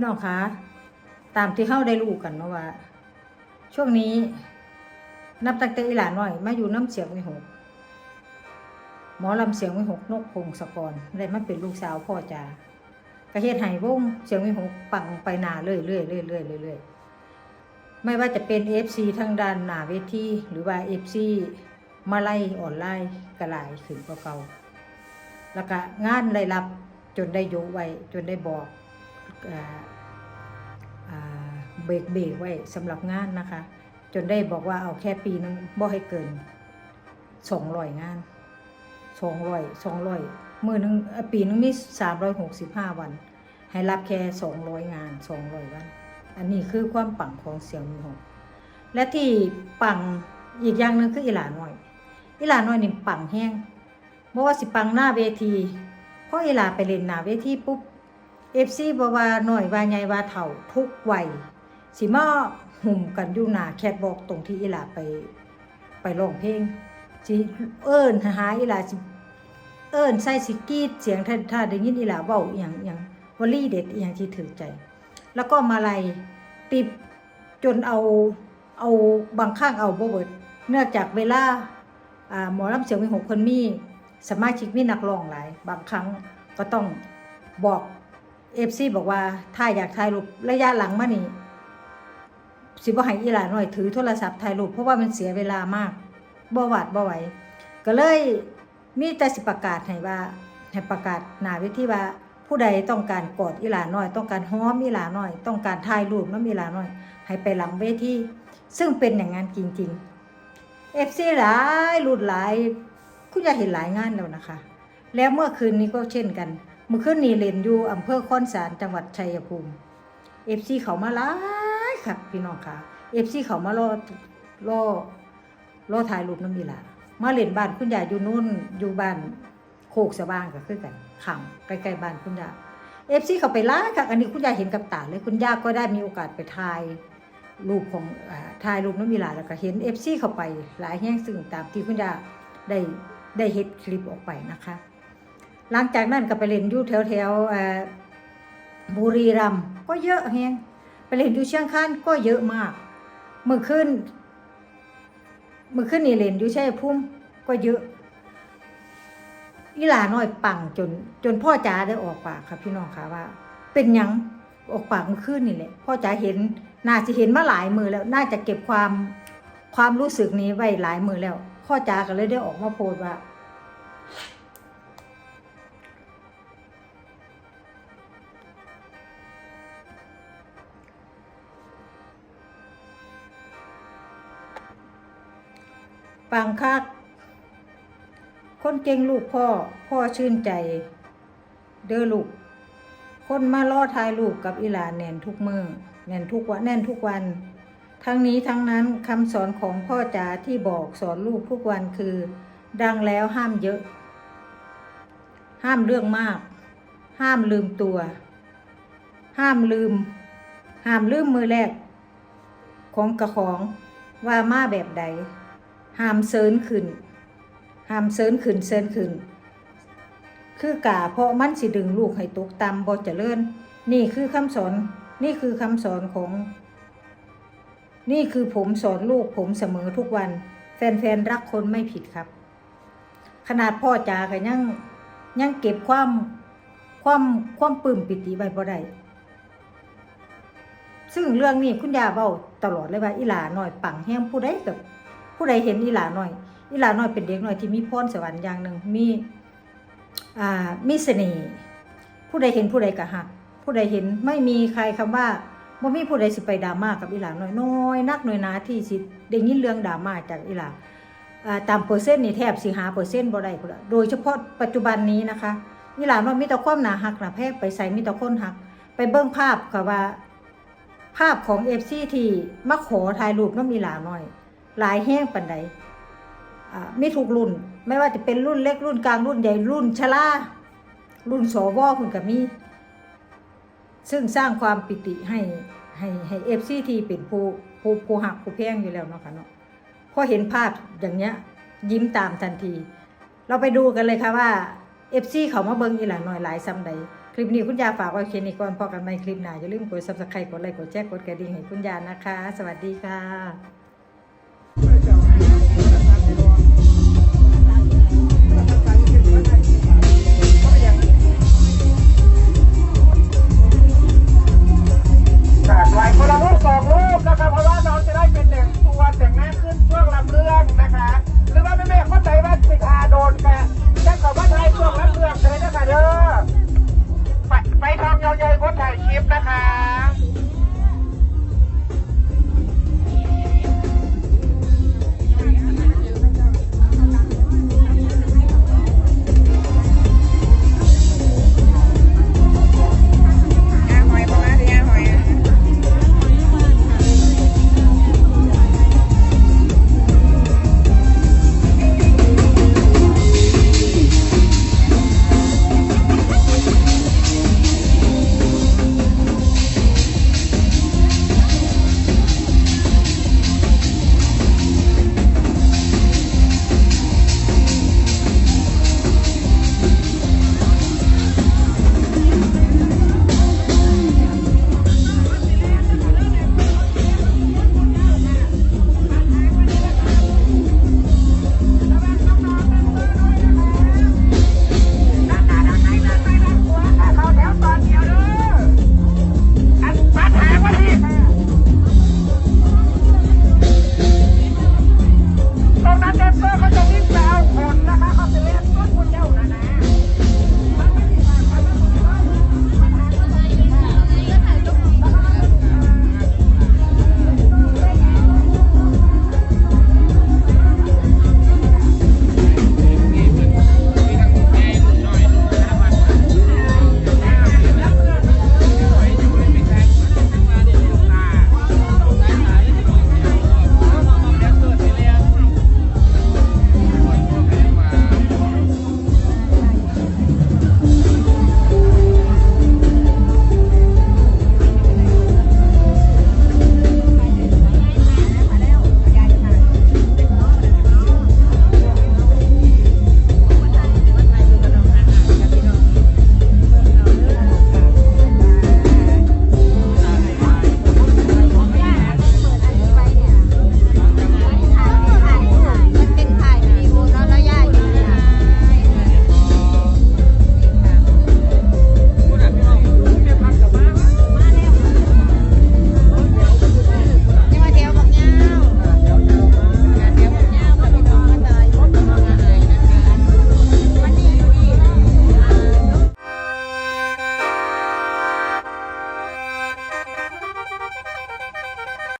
พี่น้องคะตามที่เข้าได้รู้กันเนาะว่า ช่วงนี้นับตั้งแต่อีหลานหน่อย มาอยู่น้ำเสียงวิหกหมอลำเสียงวิหกนกพงศกรได้มาเป็นลูกสาวพ่อจ่ากระเฮ็ดไห้วงเสียงวิหกปังไปหนาเรื่อยๆเรื่อยเรื่อยเรื่อยไม่ว่าจะเป็น FC ทางด้านหนาเวทีหรือว่า FC มาไล่ออนไลน์กระหลายขึ้นกว่าเก่าแล้วก็งานได้รับจนได้ยู่ไว้จนได้บอก เบรกเบรกไว้สำหรับงานนะคะ จนได้บอกว่าเอาแค่ปีนึงบ่ให้เกินสองร้อยงานสองร้อยสองร้อยมือนึงปีนึงมีสามร้อยหกสิบห้าวัน ให้รับแค่สองร้อยงานสองร้อยวัน อันนี้คือความปังของเสี่ยวมีหกและที่ปังอีกอย่างหนึ่งคืออีหลาน้อย อีหลาน้อยนี่ปังแห้งบ่ว่าสิปังหน้าเวทีพออีหลาไปเล่นหน้าเวทีปุ๊บ FC บ่ว่าน้อยว่าใหญ่ว่าเฒ่าทุกวัยสิมาหุ่มกันอยู่หนาแคทบอกตรงที่อีหลาไปไปร้องเพลงสิเอิ้นหาอีหลาสิเอิ้นใส่สิกีดเสียงถ้าถ้าได้ยินอีหลาเว้าอีหยังอีหยังวลี่เด็ดอีหยังที่ถือใจ แล้วก็มาลัยติบจนเอาเอาบางข้างเอาบ่เบิดเนื่องจากเวลาอ่าหมอลำเสียงวิหกคนมีสมาชิกมีนักร้องหลาย บางครั้งก็ต้องบอก เอฟซีบอกว่าถ้าอยากถ่ายรูประยะหลังมานี่สิบ่ให้อีหลาหน่อยถือโทรศัพท์ถ่ายรูปเพราะว่ามันเสียเวลามากบ่หวาดบ่ไหวก็เลยมีแต่สิประกาศให้ว่าให้ประกาศหน้าเวทีว่าผู้ใดต้องการกอดอีหลาน้อย ต้องการหอมอีหลาน้อย ต้องการถ่ายรูปน้ำอีหลาน้อย ให้ไปหลังเวทีซึ่งเป็นอย่างนั้นจริงๆเอฟซีหลายรุ่นหลายคุณอยากเห็นหลายงานแล้วนะคะ แล้วเมื่อคืนนี้ก็เช่นกัน มื่อคืนนีเล่นอยู่อำเภอคอนสารจังหวัดชัยภูมิเอฟซีเขามาหลายค่ะพี่น้องค่ะเอฟซีเขามารอรอรอถ่ายรูปน้ำมีลามาเล่นบ้านคุณยายอยู่นู่นอยู่บ้านโคกสะบ้างก็คือกันขังใกล้ๆบ้านคุณยายเอฟซีเขาไปหลาค่ะอันนี้คุณยายเห็นกับตาเลยคุณย่าก็ได้มีโอกาสไปถ่ายรูปของถ่ายรูปน้องมีลาแล้วก็เห็นเอฟซีเขาไปหลายแห่งซึ่งตามที่คุณยาได้ได้เฮ็ดคลิปออกไปนะคะ หลังจากนั้นก็ไปเล่นอยู่แถวแถวบุรีรัมย์ก็เยอะแฮงไปเล่นอยู่เชียงคานก็เยอะมาก เมื่อคืนเมื่อคืนนี่เล่นอยู่ชัยภูมิก็เยอะอีหลาน้อยปังจน จนพ่อจ๋าได้ออกปากค่ะพี่น้องค่ะว่า เป็นยังออกปากเมื่อคืนนี่แหละพ่อจ๋าเห็นน่าจะเห็นมาหลายมือแล้วน่าจะเก็บความความรู้สึกนี้ไว้หลายมือแล้ว พ่อจ๋าก็เลยได้ออกมาโพสว่า ปังคัก คนเก่งลูกพ่อ พ่อชื่นใจ เด้อลูก คนมาล่อทายลูกกับอีหลานแน่นทุกมือแน่นทุกวันแน่นทุกวัน ทั้งนี้ทั้งนั้นคำสอนของพ่อจ๋าที่บอกสอนลูกทุกวันคือ ดังแล้วห้ามเยอะ ห้ามเรื่องมาก ห้ามลืมตัว ห้ามลืม ห้ามลืมมือแรก ของกระของว่ามาแบบใด ห้ามเซินขึ้นห้ามเซินขึ้นเซินขึ้น คือกาเพราะมันสิดึงลูกให้ตกต่ำบ่เจริญ นี่คือคำสอนนี่คือคำสอนของ นี่คือผมสอนลูกผมเสมอทุกวัน แฟนๆรักคนไม่ผิดครับ ขนาดพ่อจ๋าก็ยังยังเก็บความความความปลื้มปิติไว้บ่ได้ซึ่งเรื่องนี้คุณยาเว้าตลอดเลยว่าอีหลาหน้อยปังแฮงผู้ใดกับ ผู้ใดเห็นอีหลาน้อยอีหลาน้อยเป็นเด็กน้อยที่มีพรสวรรค์อย่างหนึ่งมีอ่ามีเสน่ห์ผู้ใดเห็นผู้ใดก็ฮัก ผู้ใดเห็นไม่มีใครคำว่าบ่มีผู้ใดสิไปดราม่ากับอีหลาน้อยน้อยนักน้อยนาที่สิได้ยินเรื่องดราม่าจากอีหลาอ่าตามเปอร์เซ็นต์นี่แทบสิหาเปอร์เซ็นต์บ่ได้พุ่นละโดยเฉพาะปัจจุบันนี้นะคะอีหลาน้อยมีแต่ความหนาหักหนาแพงไปใส่มีแต่คนหัก ไปเบิ่งภาพค่ะว่า ภาพของ FC ที่มาขอถ่ายรูปน้องอีหลาน้อย หลายแห้งปันใดอ่ามีทุกรุ่น ไม่ว่าจะเป็นรุ่นเล็กรุ่นกลางรุ่นใหญ่รุ่นชรารุ่นสวคุณก็มี ซึ่งสร้างความปิติให้ให้ให้เอฟซีทีเป็นผู้ผู้ผู้หักผู้แพงอยู่แล้วเนาะค่ะเนาะพอเห็นภาพอย่างเนี้ยยิ้มตามทันที เราไปดูกันเลยค่ะว่าเอฟซีเขามาเบิ้งอีหลาน้อยหลายซ้ำใดคลิปนี้คุณยาฝากไว้แค่นี้ก่อนพอกันใหม่คลิปหน้าอย่าลืมกด subscribe กดไลค์กดแชร์กดกระดิ่งให้คุณยานะคะ สวัสดีค่ะ Thank you.